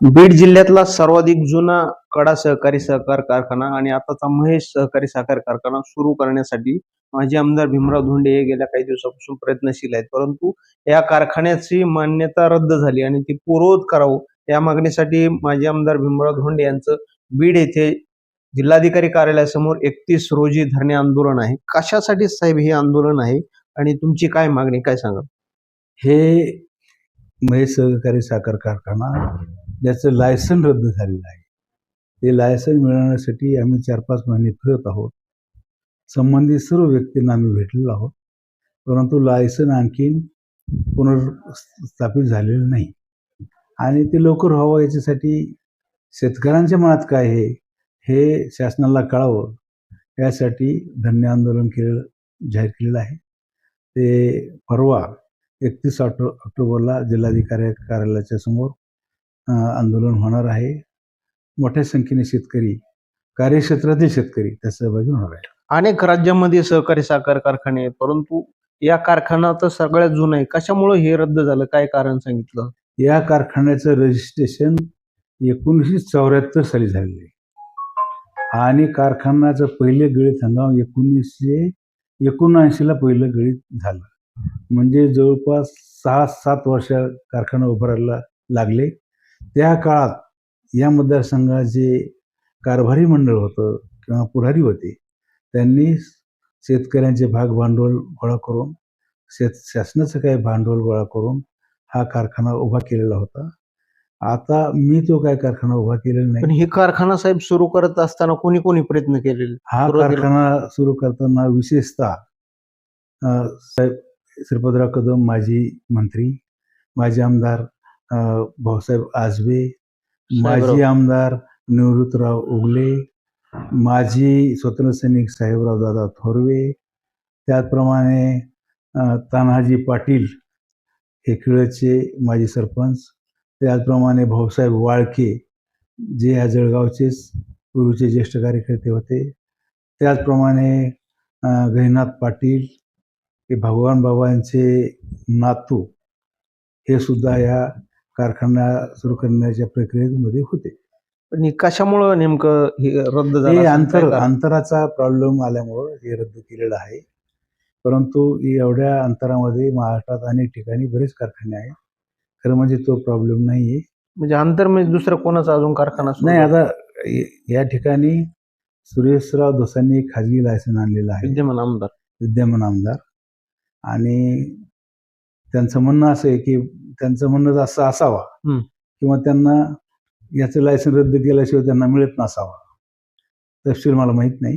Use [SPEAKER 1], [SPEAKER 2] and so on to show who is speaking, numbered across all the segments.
[SPEAKER 1] बीड जिल्ह्यातला सर्वाधिक जुना कडा सहकारी सहकार कारखाना आणि आताचा महेश सहकारी सहकार कारखाना सुरू करण्यासाठी माजी आमदार भीमराव धोंडे हे गेल्या काही दिवसापासून प्रयत्नशील आहेत. परंतु या कारखान्याची मान्यता रद्द झाली आणि ती पूर्ववत करावं या मागणीसाठी माजी आमदार भीमराव धोंडे यांचं बीड येथे जिल्हाधिकारी कार्यालयासमोर एकतीस रोजी धरणे आंदोलन आहे. कशासाठी साहेब हे आंदोलन आहे आणि तुमची काय मागणी काय सांगा
[SPEAKER 2] हे महेश सहकारी साखर कारखाना ज्याचं लायसन रद्द झालेलं आहे. ते लायसन मिळवण्यासाठी आम्ही चार पाच महिने फिरत आहोत. संबंधित सर्व व्यक्तींना आम्ही भेटलेलो आहोत. परंतु लायसन आणखीन पुनर्स्थापित झालेलं नाही. आणि ते लवकर व्हावं याच्यासाठी शेतकऱ्यांच्या मनात काय आहे हे शासनाला कळावं. यासाठी धन्य आंदोलन केलं जाहीर केलेलं आहे. ते परवा एकतीस ऑक्टो ऑक्टोबरला जिल्हाधिकारी कार्यालयाच्या समोर आंदोलन होणार आहे. मोठ्या संख्येने शेतकरी कार्यक्षेत्रातील शेतकरी त्या सहभागी होणार आहे
[SPEAKER 1] अनेक राज्यामध्ये सहकारी साखर कारखाने आहेत परंतु या कारखाना तर सगळ्यात जुना आहे. कशामुळे हे रद्द झालं? काय कारण सांगितलं?
[SPEAKER 2] या कारखान्याचं रजिस्ट्रेशन एकोणीसशे चौऱ्याहत्तर साली झालेलं आहे. आणि कारखान्याचं पहिले गळीत हंगाम एकोणीसशे एकोणऐंशीला पहिलं गळीत झालं. म्हणजे जवळपास सहा सात वर्ष कारखाना उभारायला लागले. त्या काळात या मतदारसंघाचे कारभारी मंडळ होतं किंवा पुढारी होते त्यांनी शेतकऱ्यांचे भाग भांडवल गोळा करून शेत शासनाचं काही भांडवल गोळा करून हा कारखाना उभा केलेला होता. आता मी तो काय कारखाना उभा केलेला
[SPEAKER 1] पण
[SPEAKER 2] नाही
[SPEAKER 1] हे कारखाना साहेब सुरू करत असताना कोणी कोणी प्रयत्न केलेले?
[SPEAKER 2] हा कारखाना सुरू करताना विशेषतः साहेब श्रीपतराव कदम माजी मंत्री माजी आमदार भाऊसाहेब आजबे माजी. आमदार निवृत्तराव उगले माजी स्वतंत्र सैनिक साहेबराव दादा थोरवे त्याचप्रमाणे अ, तान्हाजी पाटील हे खेळचे माजी सरपंच त्याचप्रमाणे भाऊसाहेब वाळके जे या जळगावचेच पूर्वीचे ज्येष्ठ कार्यकर्ते होते त्याचप्रमाणे गहिनाथ पाटील हे भगवान बाबांचे नातू हे सुद्धा या कारखाना सुरू करण्याच्या प्रक्रियेमध्ये होते.
[SPEAKER 1] पण हे कशामुळं नेमकं हे रद्द झालं
[SPEAKER 2] हे
[SPEAKER 1] असं
[SPEAKER 2] अंतर? अंतराचा प्रॉब्लेम आल्यामुळं हे रद्द केलेलं आहे. परंतु एवढ्या अंतरामध्ये महाराष्ट्रात अनेक ठिकाणी बरेच कारखाने आहेत. खरं म्हणजे तो प्रॉब्लेम नाही आहे
[SPEAKER 1] म्हणजे अंतर म्हणजे दुसरं कोणाचा अजून कारखाना सुरू?
[SPEAKER 2] नाही? आता य- या ठिकाणी सुरेशराव दोसांनी एक खाजगी लायसन आणलेलं आहे.
[SPEAKER 1] विद्यमान आमदार.
[SPEAKER 2] विद्यमान आमदार. आणि त्यांचं म्हणणं असं आहे की त्यांचं म्हणणं असं असावा. किंवा त्यांना याचं लायसन रद्द केल्याशिवाय त्यांना मिळत नसावा. तपशील मला माहीत नाही.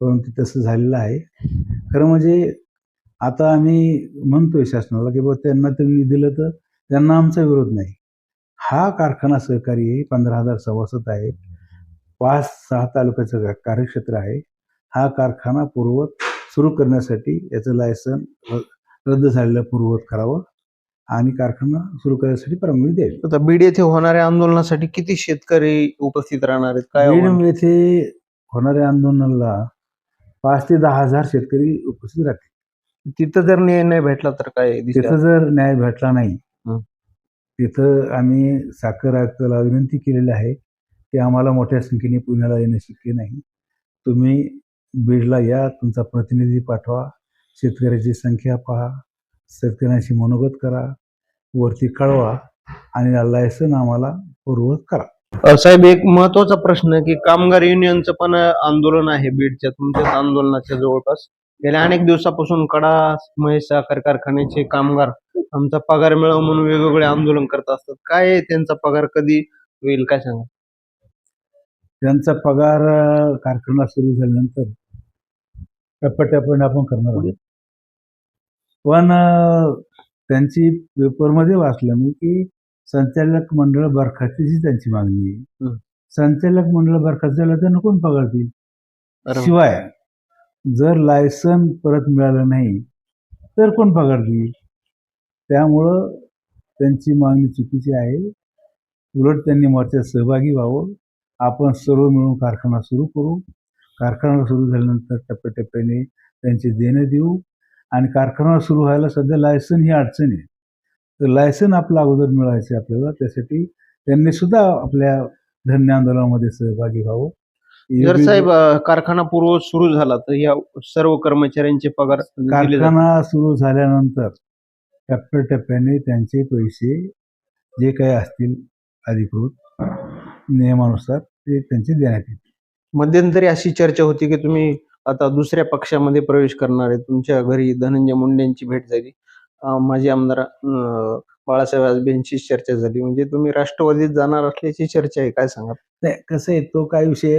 [SPEAKER 2] परंतु तसं झालेलं आहे. खरं म्हणजे आता आम्ही म्हणतोय शासनाला की बाबा त्यांना त्यांनी दिलं तर त्यांना आमचा विरोध नाही. हा कारखाना सहकारी आहे पंधरा हजार सभासद आहेत पाच सहा तालुक्याचं कार्यक्षेत्र आहे. हा कारखाना पूर्ववत सुरू करण्यासाठी याचं लायसन रद्द झालेलं पूर्ववत करावं. आणि कारखाना सुरू करण्यासाठी परवानगी द्यावी
[SPEAKER 1] आता बीड येथे होणाऱ्या आंदोलनासाठी किती शेतकरी उपस्थित राहणार आहेत काय आव्हान?
[SPEAKER 2] बीड येथे होणाऱ्या आंदोलनाला पाच ते दहा हजार शेतकरी उपस्थित राहतील
[SPEAKER 1] तिथं जर न्याय नाही भेटला तर काय?
[SPEAKER 2] तिथं जर न्याय भेटला नाही
[SPEAKER 1] हं.
[SPEAKER 2] तिथं आम्ही साखर आयुक्ताला विनंती केलेली आहे की आम्हाला मोठ्या संख्येने पुण्याला येणं शक्य नाही तुम्ही बीडला या तुमचा प्रतिनिधी पाठवा शेतकऱ्याची संख्या पहा शेतकऱ्यांशी मनोगत करा वरती कळवा आणि लायसन आम्हाला पूर्वत करा.
[SPEAKER 1] साहेब एक महत्त्वाचा प्रश्न आहे की कामगार युनियनचं पण आंदोलन आहे बीडच्या तुमच्याच आंदोलनाच्या जवळपास. गेल्या अनेक दिवसापासून कडा महेश साखर कारखान्याचे कामगार आमचा पगार मिळव म्हणून वेगवेगळे आंदोलन करत असतात. काय त्यांचा पगार कधी होईल काय सांगा?
[SPEAKER 2] त्यांचा पगार कारखाना सुरू झाल्यानंतर टप्प्याटप्प्याने आपण करणार आहोत. पण त्यांची पेपरमध्ये वाचलं मी की संचालक मंडळ बरखास्तीची त्यांची मागणी आहे. संचालक मंडळ बरखास्त झालं तर कोण
[SPEAKER 1] वा.
[SPEAKER 2] शिवाय जर लायसन परत मिळालं नाही तर कोण देईल त्यामुळं त्यांची मागणी चुकीची आहे. उलट त्यांनी मोर्चात सहभागी व्हावं. आपण सर्व मिळून कारखाना सुरू करू. कारखाना सुरू झाल्यानंतर टप्प्याटप्प्याने त्यांचे देणं देऊ. आणि कारखाना सुरू व्हायला सध्या लायसन ही अडचण आहे. तर लायसन आपलं अगोदर मिळायचं आपल्याला त्यासाठी त्यांनी सुद्धा आपल्या धन्य आंदोलनामध्ये सहभागी व्हावं.
[SPEAKER 1] जर साहेब कारखाना पूर्व सुरू झाला तर या सर्व कर्मचाऱ्यांचे पगार.
[SPEAKER 2] कारखाना सुरू झाल्यानंतर टप्प्याटप्प्याने त्यांचे पैसे जे काही असतील अधिकृत नियमानुसार ते त्यांचे देण्यात येतील.
[SPEAKER 1] मध्यंतरी अशी चर्चा होती की तुम्ही आता दुसऱ्या पक्षामध्ये प्रवेश करणार आहे. तुमच्या घरी धनंजय मुंडेंची भेट झाली. माजी आमदार बाळासाहेब आजबेंची चर्चा झाली. म्हणजे तुम्ही राष्ट्रवादीत जाणार असल्याची चर्चा आहे. काय सांगा
[SPEAKER 2] नाही कसं आहे तो काय विषय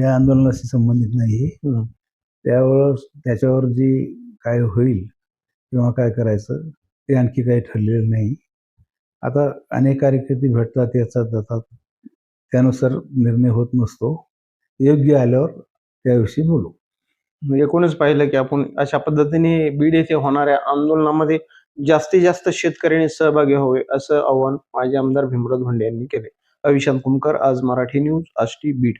[SPEAKER 2] या आंदोलनाशी संबंधित नाही. त्यावर त्याच्यावर जी काय होईल किंवा काय करायचं ते आणखी काही ठरलेलं नाही. आता अनेक कार्यकर्ते भेटतात येतात जातात. त्यानुसार निर्णय होत नसतो. योग्य आल्यावर त्याविषयी बोलू.
[SPEAKER 1] म्हणजे एकूणच पाहिलं की आपण अशा पद्धतीने बीड येथे होणाऱ्या आंदोलनामध्ये जास्तीत जास्त शेतकऱ्यांनी सहभागी व्हावे असं आवाहन माजी आमदार भीमराव धोंडे यांनी केले. अविशांत कुमकर आज मराठी न्यूज आष्टी बीड.